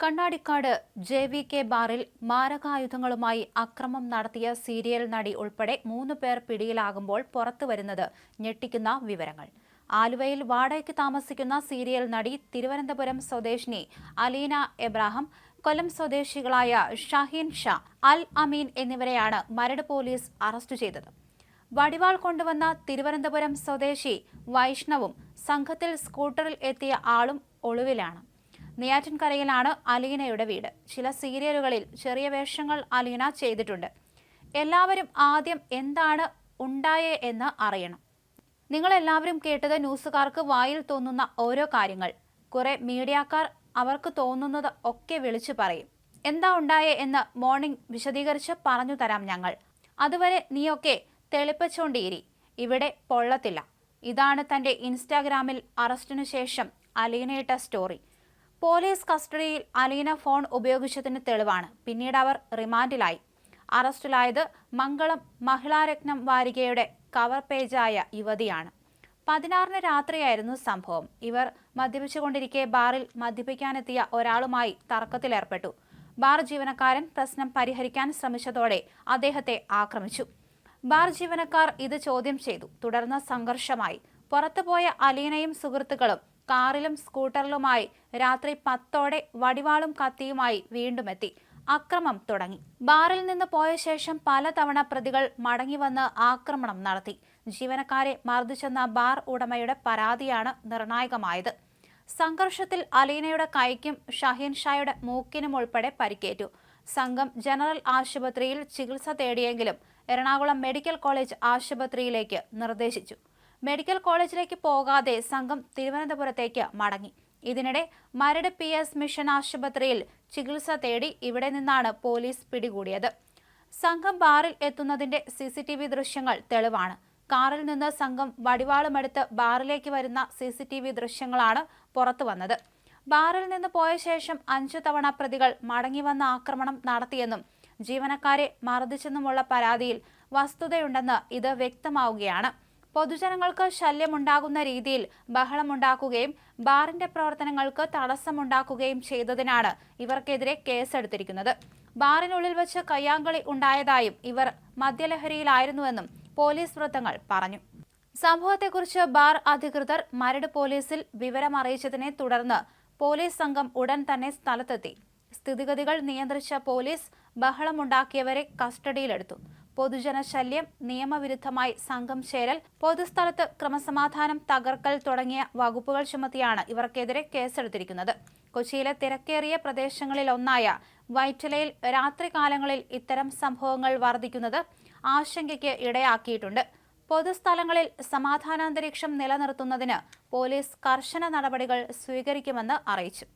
Kannadikkad J V K ബാറിൽ മാരകായുധങ്ങളുമായി അക്രമം നടത്തിയ സീരിയൽ നടി ഉൾപ്പെടെ മൂന്ന് പേർ പിടിയിലാകുമ്പോൾ പുറത്തുവരുന്നത് ഞെട്ടിക്കുന്ന വിവരങ്ങൾ. ആലുവയിൽ വാടകയ്ക്ക് താമസിക്കുന്ന സീരിയൽ നടി തിരുവനന്തപുരം സ്വദേശിനി അലീന എബ്രാഹം കൊല്ലം സ്വദേശികളായ ഷഹീൻ ഷാ അൽ അമീൻ എന്നിവരെയാണ് മരട് പോലീസ് അറസ്റ്റ് ചെയ്തത്. വടിവാൾ കൊണ്ടുവന്ന തിരുവനന്തപുരം സ്വദേശി വൈഷ്ണവും സംഘത്തിൽ സ്കൂട്ടറിൽ എത്തിയ ആളും ഒളിവിലാണ്. നെയ്യാറ്റിൻകരയിലാണ് അലീനയുടെ വീട്. ചില സീരിയലുകളിൽ ചെറിയ വേഷങ്ങൾ അലീന ചെയ്തിട്ടുണ്ട്. എല്ലാവരും ആദ്യം എന്താണ് ഉണ്ടായേ എന്ന് അറിയണം. നിങ്ങളെല്ലാവരും കേട്ടത് ന്യൂസുകാർക്ക് വായിൽ തോന്നുന്ന ഓരോ കാര്യങ്ങൾ. കുറെ മീഡിയക്കാർ അവർക്ക് തോന്നുന്നത് ഒക്കെ വിളിച്ചു പറയും. എന്താ ഉണ്ടായേ എന്ന് മോർണിംഗ് വിശദീകരിച്ച് പറഞ്ഞു തരാം ഞങ്ങൾ. അതുവരെ നീയൊക്കെ തെളിപ്പിച്ചോണ്ടിരി. ഇവിടെ പൊള്ളത്തില്ല. ഇതാണ് തന്റെ ഇൻസ്റ്റാഗ്രാമിൽ അറസ്റ്റിനു ശേഷം അലീനയിട്ട സ്റ്റോറി. പോലീസ് കസ്റ്റഡിയിൽ അലീന ഫോൺ ഉപയോഗിച്ചതിന് തെളിവാണ്. പിന്നീട് അവർ റിമാൻഡിലായി. അറസ്റ്റിലായത് മംഗളം മഹിളാരത്നം വാരികയുടെ കവർ പേജായ യുവതിയാണ്. പതിനാറിന് രാത്രിയായിരുന്നു സംഭവം. ഇവർ മദ്യപിച്ചുകൊണ്ടിരിക്കെ ബാറിൽ മദ്യപിക്കാനെത്തിയ ഒരാളുമായി തർക്കത്തിലേർപ്പെട്ടു. ബാർ ജീവനക്കാരൻ പ്രശ്നം പരിഹരിക്കാൻ ശ്രമിച്ചതോടെ അദ്ദേഹത്തെ ആക്രമിച്ചു. ബാർ ജീവനക്കാർ ഇത് ചോദ്യം ചെയ്തു. തുടർന്ന് സംഘർഷമായി. പുറത്തുപോയ അലീനയും സുഹൃത്തുക്കളും കാറിലും സ്കൂട്ടറിലുമായി രാത്രി പത്തോടെ വടിവാളും കത്തിയുമായി വീണ്ടുമെത്തി അക്രമം തുടങ്ങി. ബാറിൽ നിന്ന് പോയ ശേഷം പലതവണ പ്രതികൾ മടങ്ങി വന്ന് ആക്രമണം നടത്തി. ജീവനക്കാരെ മർദ്ദിച്ചെന്ന ബാർ ഉടമയുടെ പരാതിയാണ് നിർണായകമായത്. സംഘർഷത്തിൽ അലീനയുടെ കൈക്കും ഷഹീൻ ഷായുടെ മൂക്കിനും ഉൾപ്പെടെ പരിക്കേറ്റു. സംഘം ജനറൽ ആശുപത്രിയിൽ ചികിത്സ തേടിയെങ്കിലും എറണാകുളം മെഡിക്കൽ കോളേജ് ആശുപത്രിയിലേക്ക് നിർദ്ദേശിച്ചു. മെഡിക്കൽ കോളേജിലേക്ക് പോകാതെ സംഘം തിരുവനന്തപുരത്തേക്ക് മടങ്ങി. ഇതിനിടെ മരട് പി എസ് മിഷൻ ആശുപത്രിയിൽ ചികിത്സ തേടി ഇവിടെ നിന്നാണ് പോലീസ് പിടികൂടിയത്. സംഘം ബാറിൽ എത്തുന്നതിന്റെ സി സി ടി വി ദൃശ്യങ്ങൾ തെളിവാണ്. കാറിൽ നിന്ന് സംഘം വടിവാളുമെടുത്ത് ബാറിലേക്ക് വരുന്ന സി സി ടി വി ദൃശ്യങ്ങളാണ് പുറത്തുവന്നത് ബാറിൽ നിന്ന് പോയ ശേഷം അഞ്ചു തവണ പ്രതികൾ മടങ്ങിവന്ന ആക്രമണം നടത്തിയെന്നും ജീവനക്കാരെ മർദ്ദിച്ചെന്നുമുള്ള പരാതിയിൽ വസ്തുതയുണ്ടെന്ന് ഇത് വ്യക്തമാവുകയാണ്. പൊതുജനങ്ങൾക്ക് ശല്യമുണ്ടാകുന്ന രീതിയിൽ ബഹളമുണ്ടാക്കുകയും ബാറിന്റെ പ്രവർത്തനങ്ങൾക്ക് തടസ്സമുണ്ടാക്കുകയും ചെയ്തതിനാണ് ഇവർക്കെതിരെ കേസെടുത്തിരിക്കുന്നത്. ബാറിനുള്ളിൽ വെച്ച് കയ്യാങ്കളി ഉണ്ടായതായും ഇവർ മദ്യലഹരിയിലായിരുന്നുവെന്നും പോലീസ് വൃത്തങ്ങൾ പറഞ്ഞു. സംഭവത്തെക്കുറിച്ച് ബാർ അധികൃതർ മരട് പോലീസിൽ വിവരമറിയിച്ചതിനെ തുടർന്ന് പോലീസ് സംഘം ഉടൻ തന്നെ സ്ഥലത്തെത്തി. സ്ഥിതിഗതികൾ നിയന്ത്രിച്ച പോലീസ് ബഹളമുണ്ടാക്കിയവരെ കസ്റ്റഡിയിലെടുത്തു. പൊതുജന ശല്യം നിയമവിരുദ്ധമായി സംഘം ചേരൽ പൊതുസ്ഥലത്ത് ക്രമസമാധാനം തകർക്കൽ തുടങ്ങിയ വകുപ്പുകൾ ചുമത്തിയാണ് ഇവർക്കെതിരെ കേസെടുത്തിരിക്കുന്നത്. കൊച്ചിയിലെ തിരക്കേറിയ പ്രദേശങ്ങളിലൊന്നായ വൈറ്റിലയിൽ രാത്രികാലങ്ങളിൽ ഇത്തരം സംഭവങ്ങൾ വർദ്ധിക്കുന്നത് ആശങ്കയ്ക്ക് ഇടയാക്കിയിട്ടുണ്ട്. പൊതുസ്ഥലങ്ങളിൽ സമാധാനാന്തരീക്ഷം നിലനിർത്തുന്നതിന് പോലീസ് കർശന നടപടികൾ സ്വീകരിക്കുമെന്ന് അറിയിച്ചു.